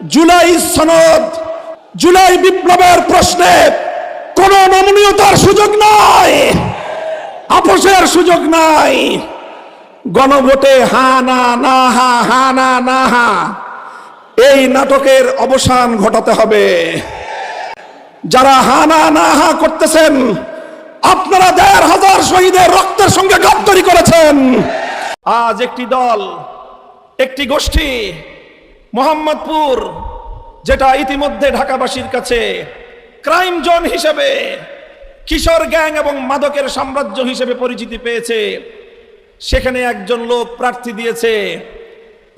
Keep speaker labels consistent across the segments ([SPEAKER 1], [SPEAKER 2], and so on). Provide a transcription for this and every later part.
[SPEAKER 1] জুলাই সনদ, জুলাই বিপ্লবের প্রশ্নে কোন নমনীয়তার সুযোগ নাই, আপোষের সুযোগ নাই। গণভোটে হা না না হা হা না না হা, এই নাটকের অবসান ঘটাতে হবে। যারা হা না না হা করতেছেন, আপনারা দেড় হাজার শহীদের রক্তের সঙ্গে গাদ্দারি করেছেন। আজ একটি দল, একটি গোষ্ঠী মোহাম্মদপুর, যেটা ইতিমধ্যে ঢাকাবাসীর কাছে ক্রাইম জোন হিসেবে, কিশোর গ্যাং এবং মাদকের সাম্রাজ্য হিসেবে পরিচিতি পেয়েছে। সেখানে একজন লোক প্রার্থী দিয়েছে,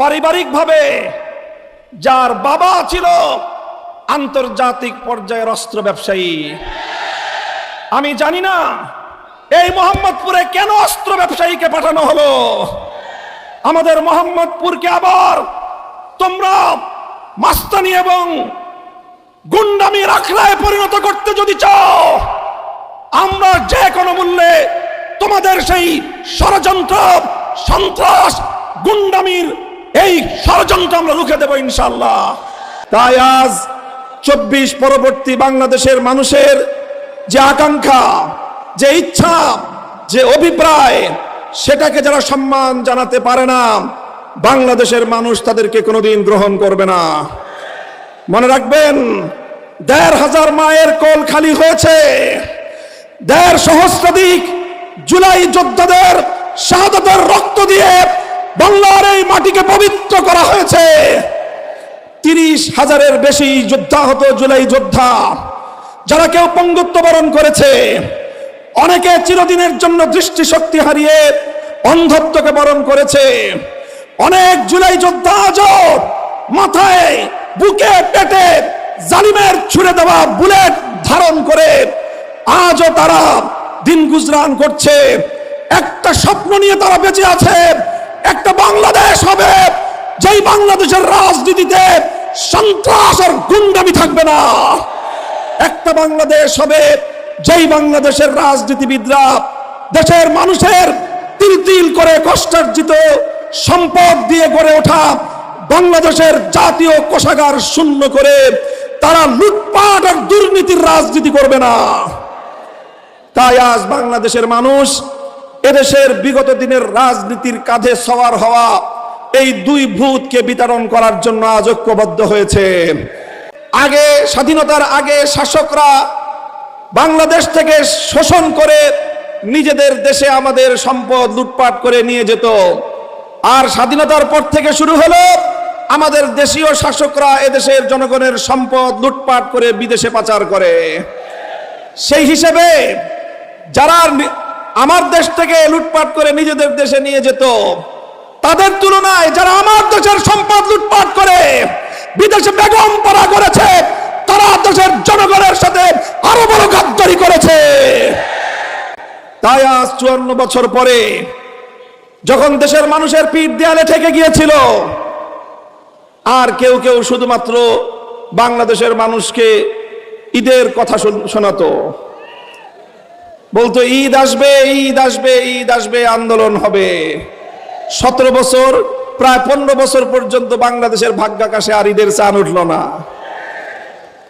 [SPEAKER 1] পারিবারিকভাবে যার বাবা ছিল আন্তর্জাতিক পর্যায়ের অস্ত্র ব্যবসায়ী। আমি জানি না, এই মোহাম্মদপুরে কেন অস্ত্র ব্যবসায়ীকে পাঠানো হলো? আমাদের মোহাম্মদপুরকে আবার তোমরা মাস্তানি এবং গুন্ডামি রাখলায় পরিণত করতে যদি চাও, আমরা যে কোনো মূল্যে তোমাদের সেই ষড়যন্ত্র, সন্ত্রাস, গুন্ডামির এই ষড়যন্ত্র আমরা রুখে দেব ইনশাল্লাহ তাই আজ চব্বিশ পরবর্তী বাংলাদেশের মানুষের যে আকাঙ্ক্ষা, যে ইচ্ছা, যে অভিপ্রায়, সেটাকে যারা সম্মান জানাতে পারে না বাংলাদেশের মানুষ তাদেরকে কোনোদিন গ্রহণ করবে না। মনে রাখবেন, দেড় হাজার মায়ের কোল খালি হয়েছে। দেড় সহস্রাধিক জুলাই যোদ্ধাদের শাহাদাতের রক্ত দিয়ে বাংলার এই মাটিকে পবিত্র করা হয়েছে। তিরিশ হাজারের বেশি যোদ্ধা হতো জুলাই যোদ্ধা, যারা কেউ পঙ্গুত্ব বরণ করেছে। অনেকে চিরদিনের জন্য দৃষ্টিশক্তি হারিয়ে অন্ধত্বকে বরণ করেছে। অনেক জুলাই যোদ্ধা আজও মাথায়, বুকে, পেটে জালিমের ছুড়ে দেওয়া বুলেট ধারণ করে আজও তারা দিন গুজরান করছে। একটা স্বপ্ন নিয়ে তারা বেঁচে আছে, একটা বাংলাদেশ হবে, যেই বাংলাদেশের রাজনীতিতে সন্ত্রাস আর গুন্ডামি থাকবে না। একটা বাংলাদেশ হবে, যেই বাংলাদেশের রাজনীতিবিদরা দেশের মানুষের তিল তিল করে কষ্টার্জিত সম্পদ দিয়ে গড়ে ওঠা বাংলাদেশের জাতীয় কোষাগার শূন্য করে তারা লুটপাট আর দুর্নীতির রাজনীতি করবে না। তাই আজ বাংলাদেশের মানুষ এদেশের বিগত দিনের রাজনীতির কাঁধে সওয়ার হওয়া এই দুই ভূতকে বিতরণ করার জন্য আজ ঐক্যবদ্ধ হয়েছে। আগে, স্বাধীনতার আগে শাসকরা বাংলাদেশ থেকে শোষণ করে নিজেদের দেশে আমাদের সম্পদ লুটপাট করে নিয়ে যেত। আর স্বাধীনতার পর থেকে শুরু হলো আমাদের দেশীয় শাসকরা এদেশের জনগণের সম্পদ লুটপাট করে বিদেশে পাচার করে। সেই হিসেবে যারা আমার দেশ থেকে লুটপাট করে নিজেদের দেশে নিয়ে যেত, তাদের তুলনায় যারা আমার দেশের সম্পদ লুটপাট করে বিদেশে বেগম পড়া করেছে, তারা দেশের জনগণের সাথে আরও বড় গাদ্দারি করেছে। তাই আজ চুয়ান্ন বছর পরে যখন দেশের মানুষের পিঠ দেয়ালে ঠেকে গিয়েছিল, আর কেউ কেউ শুধুমাত্র বাংলাদেশের মানুষকে ঈদের কথা শোন- শোনাতো। বলতো, ঈদ আসবে ঈদ আসবে ঈদ আসবে, আন্দোলন হবে। সতেরো বছর, প্রায় পনেরো বছর পর্যন্ত বাংলাদেশের ভাগ্যাকাশে আর ঈদের চান উঠল না।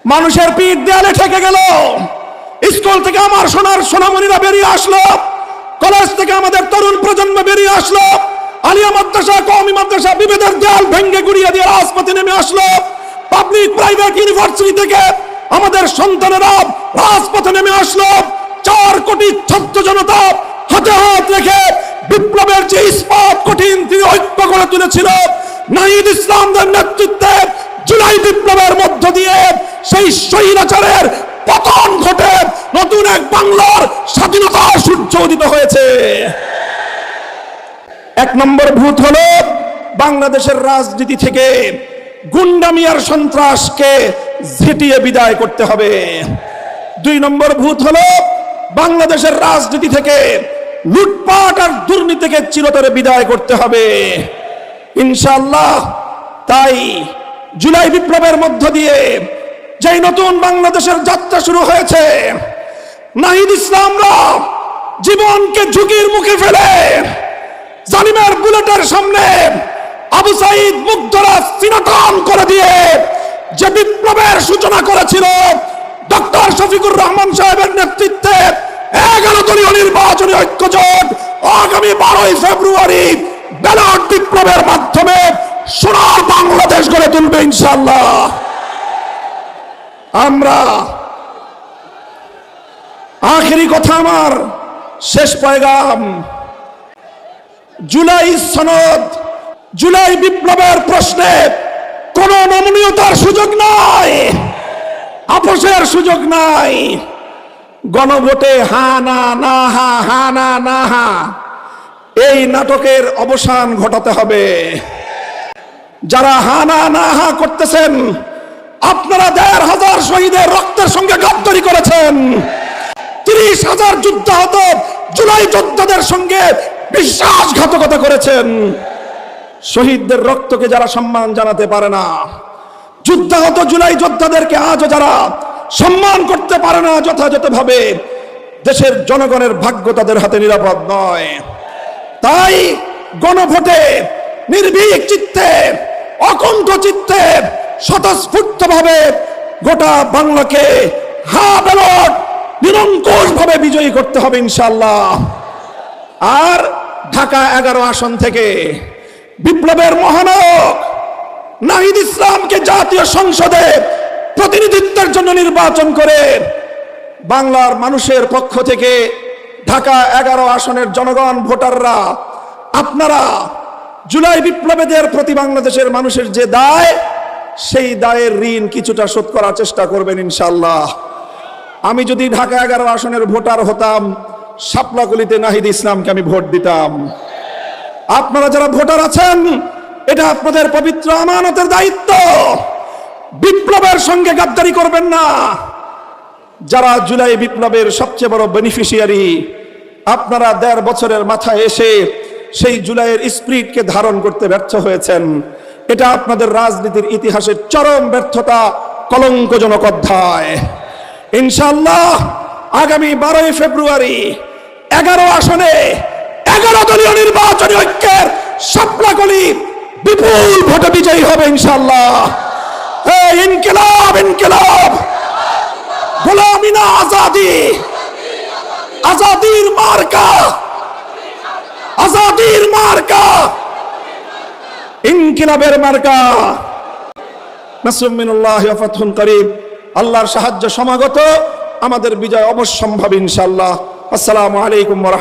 [SPEAKER 1] মানুষের পিঠ দেয়ালে ঠেকে গেল। স্কুল থেকে আমার সোনার সোনামণিরা বেরিয়ে আসলো। কলেজ থেকে আমাদের তরুণ প্রজন্ম বেরিয়ে আসলো। আলিয়া মাদ্রাসা, কওমি মাদ্রাসা, বিভেদের দেয়াল ভেঙ্গে গুড়িয়ে দিয়ে রাজপথে নেমে আসলো। পাবলিক, প্রাইভেট ইউনিভার্সিটি থেকে আমাদের সন্তানেরা রাজপথে নেমে আসলো। চার কোটি ছাত্র জনতা হাতে হাত রেখে বিপ্লবের যে ইস্পাত, কঠিন তিনি ঐক্য করে তুলেছিল। নাহিদ ইসলামদের নেতৃত্বে জুলাই বিপ্লবের মধ্য দিয়ে সেই স্বৈরাচারের পতন ঘটে। নতুন এক বাংলার স্বাধীনতা সূর্য উদিত হয়েছে। এক নম্বর ভূত হলো বাংলাদেশের রাজনীতি থেকে গুন্ডামিয়ার সন্ত্রাসকে ঝেঁটিয়ে বিদায় করতে হবে। দুই নম্বর ভূত হলো বাংলাদেশের রাজনীতি থেকে লুটপাট আর দুর্নীতিকে চিরতরে বিদায় করতে হবে। ইনশাআল্লাহ তাই জুলাই বিপ্লবের মধ্য দিয়ে যেই নতুন বাংলাদেশের যাত্রা শুরু হয়েছে, নাহিদ ইসলামরা জীবনকে ঝুঁকির মুখে ফেলে। জালিমের বুলেটের সামনে আবু সাইদ মুগ্ধরা সিনাটান করে দিয়ে যে বিপ্লবের সূচনা করেছিল, ডক্টর শফিকুর রহমান সাহেবের নেতৃত্বে এগারো দলীয় নির্বাচনী ঐক্যজোট আগামী বারোই ফেব্রুয়ারি ব্যালট বিপ্লবের মাধ্যমে সোনার বাংলাদেশ গড়ে তুলবে ইনশাল্লাহ আমরা আখেরি কথা আমার শেষ পয়গাম। জুলাই সনদ, জুলাই বিপ্লবের প্রশ্নে কোন নমনীয়তার সুযোগ নাই, আপোষের সুযোগ নাই। গণভোটে হা না না হা হা না না হা, এই নাটকের অবসান ঘটাতে হবে। যারা হা না না হা করতেছেন আপনারা দেড় হাজার শহীদের রক্তের সঙ্গে গাদ্দারি করেছেন। তিরিশ হাজার যুদ্ধাহত জুলাই যোদ্ধাদের সঙ্গে বিশ্বাসঘাতকতা করেছেন। শহীদদের রক্তকে যারা সম্মান জানাতে পারে না যুদ্ধাহত জুলাই যোদ্ধাদেরকে আজও যারা সম্মান করতে পারে না যথাযথভাবে, দেশের জনগণের ভাগ্য তাদের হাতে নিরাপদ নয়। তাই গণভোটে নির্ভীক চিত্তে অকণ্ঠ চিত্তে স্বতঃস্ফূর্ত ভাবে গোটা বাংলাকে হা ব্যালট নিরঙ্কুশ ভাবে বিজয়ী করতে হবে ইনশাল্লাহ আর ঢাকা এগারো আসন থেকে বিপ্লবের মহানায়ক নাহিদ ইসলামকে জাতীয় সংসদে প্রতিনিধিত্বের জন্য নির্বাচন করে বাংলার মানুষের পক্ষ থেকে ঢাকা এগারো আসনের জনগণ, ভোটাররা, আপনারা জুলাই বিপ্লবেদের প্রতি বাংলাদেশের মানুষের যে দায় সেই দায়ের ঋণ কিছুটা শোধ করার চেষ্টা করবেন ইনশাল্লাহ আমি যদি ঢাকা এগারো আসনের ভোটার হতাম সাপলাগুলিতে নাহিদ ইসলামকে আমি ভোট দিতাম। আপনারা যারা ভোটার আছেন, এটা আপনাদের পবিত্র আমানতের দায়িত্ব। বিপ্লবের সঙ্গে গাদ্দারি করবেন না। যারা জুলাই বিপ্লবের সবচেয়ে বড় বেনিফিশিয়ারি আপনারা দেড় বছরের মাথায় এসে সেই জুলাইয়ের স্পিরিটকে ধারণ করতে ব্যর্থ হয়েছেন। এটা আপনাদের রাজনীতির ইতিহাসের চরম ব্যর্থতা, কলঙ্কজনক অধ্যায়। ইনশাল্লাহ আগামী বারোই ফেব্রুয়ারি, এগারো আসনে, এগারো দলীয় নির্বাচনী ঐক্যের সাপলাকলি বিপুল ভোটে বিজয়ী হবে ইনশাল্লাহ ইনকিলাব ইনকিলাব। গোলামি না আজাদি? আজাদির মার্কা? আজাদির মার্কা? ইনকিলাবের মার্কা। আল্লাহর সাহায্য সমাগত। আমাদের বিজয় অবশ্যম্ভাবী ইনশাল্লাহ আসসালামু আলাইকুম ওয়া